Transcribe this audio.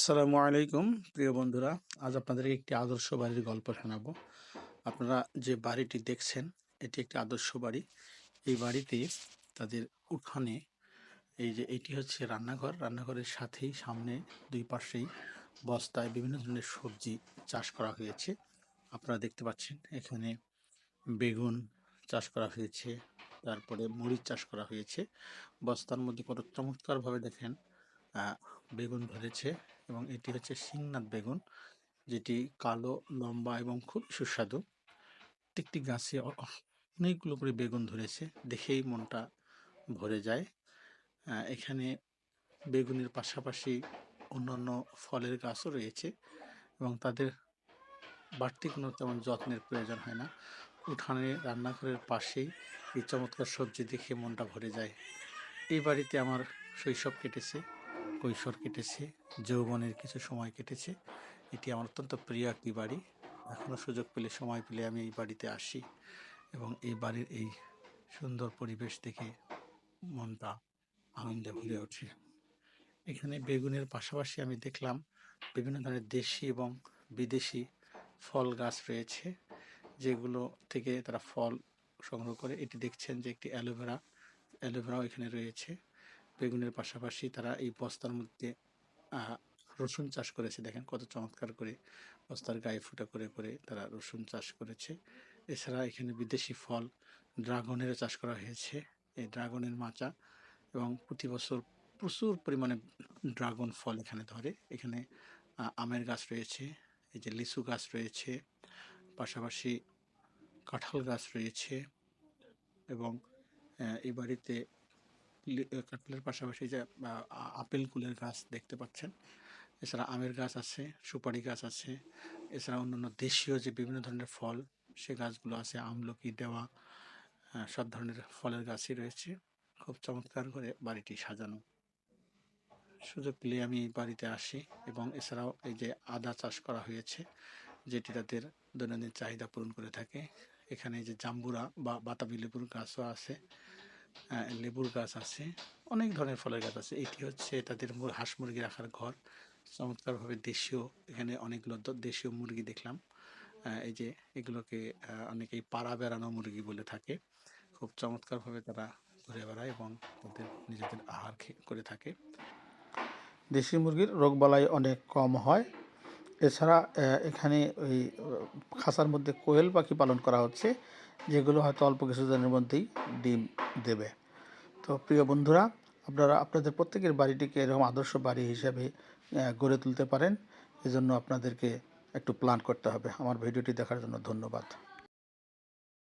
আসসালামু আলাইকুম, প্রিয় বন্ধুরা। আজ আপনাদেরকে একটি আদর্শ বাড়ির গল্প শোনাবো। আপনারা যে বাড়িটি দেখছেন, এটি একটি আদর্শ বাড়ি। এই বাড়িতে তাদের উঠানে এই যে এটি হচ্ছে রান্নাঘর। রান্নাঘরের সাথেই সামনে দুই পাশেই বস্তায় বিভিন্ন ধরনের সবজি চাষ করা হয়েছে। আপনারা দেখতে পাচ্ছেন, এখানে বেগুন চাষ করা হয়েছে, তারপরে মরিচ চাষ করা হয়েছে। বস্তার মধ্যে কত চমৎকারভাবে দেখেন বেগুন ধরেছে। এবং এটি হচ্ছে সিংনাথ বেগুন, যেটি কালো, লম্বা এবং খুব সুস্বাদু। প্রত্যেকটি গাছে অনেকগুলো করে বেগুন ধরেছে, দেখেই মনটা ভরে যায়। এখানে বেগুনের পাশাপাশি অন্যান্য ফলের গাছও রয়েছে এবং তাদের বাড়তি কোনো তেমন যত্নের প্রয়োজন হয় না। উঠানে, রান্নাঘরের পাশেই এই চমৎকার সবজি দেখে মনটা ভরে যায়। এই বাড়িতে আমার শৈশব কেটেছে। কৈশোর কেটেছে, যৌবনের কিছু সময় কেটেছে। এটি আমার অত্যন্ত প্রিয় একটি বাড়ি। এখনও সুযোগ পেলে, সময় পেলে আমি এই বাড়িতে আসি এবং এই বাড়ির এই সুন্দর পরিবেশ দেখে মনটা আনন্দে ভরে ওঠে। এখানে বেগুনের পাশাপাশি আমি দেখলাম বিভিন্ন ধরনের দেশি এবং বিদেশি ফল গাছ রয়েছে, যেগুলো থেকে তারা ফল সংগ্রহ করে। এটি দেখছেন যে একটি অ্যালোভেরা, অ্যালোভেরাও এখানে রয়েছে। বেগুনের পাশাপাশি তারা এই বস্তার মধ্যে রসুন চাষ করেছে। দেখেন কত চমৎকার করে বস্তার গায়ে ফুটা করে করে তারা রসুন চাষ করেছে। এছাড়া এখানে বিদেশি ফল ড্রাগনেরও চাষ করা হয়েছে, এই ড্রাগনের মাচা। এবং প্রতি বছর প্রচুর পরিমাণে ড্রাগন ফল এখানে ধরে। এখানে আমের গাছ রয়েছে, এই যে লিচু গাছ রয়েছে, পাশাপাশি কাঁঠাল গাছ রয়েছে এবং এই বাড়িতে কাঁঠালের পাশাপাশি যে আপেল কুলের গাছ দেখতে পাচ্ছেন। এছাড়া আমের গাছ আছে, সুপারি গাছ আছে, এছাড়া অন্যান্য দেশীয় যে বিভিন্ন ধরনের ফল, সে গাছগুলো আছে, আমলকি, দেওয়া সব ধরনের ফলের গাছই রয়েছে। খুব চমৎকার করে বাড়িটি সাজানো। সুযোগ পেলে আমি বাড়িতে আসি এবং এছাড়াও এই যে আদা চাষ করা হয়েছে, যেটি তাদের দৈনন্দিন চাহিদা পূরণ করে থাকে। এখানে যে জাম্বুরা বা বাতাবি লেবুর গাছও আছে। লেবুর গাছ আছে, অনেক ধরনের ফলের গাছ আছে। এটি হচ্ছে তাদের হাঁস মুরগি রাখার ঘর। চমৎকারভাবে দেশীয়, এখানে অনেকগুলো দেশীয় মুরগি দেখলাম। এই যে এগুলোকে অনেকেই পাড়া বেড়ানো মুরগি বলে থাকে। খুব চমৎকারভাবে তারা ঘুরে বেড়ায় এবং তাদের নিজেদের আহার করে থাকে। দেশি মুরগির রোগবালাই অনেক কম হয়। এছাড়া এখানে ওই, খাসার খাঁচার মধ্যে কোয়েল পাখি পালন করা হচ্ছে, যেগুলো হয়তো অল্প কিছুদিনের মধ্যেই ডিম দেবে। তো প্রিয় বন্ধুরা, আপনারা, আপনাদের প্রত্যেকের বাড়িটিকে এরকম আদর্শ বাড়ি হিসাবে গড়ে তুলতে পারেন। এজন্য আপনাদেরকে একটু প্ল্যান করতে হবে। আমার ভিডিওটি দেখার জন্য ধন্যবাদ।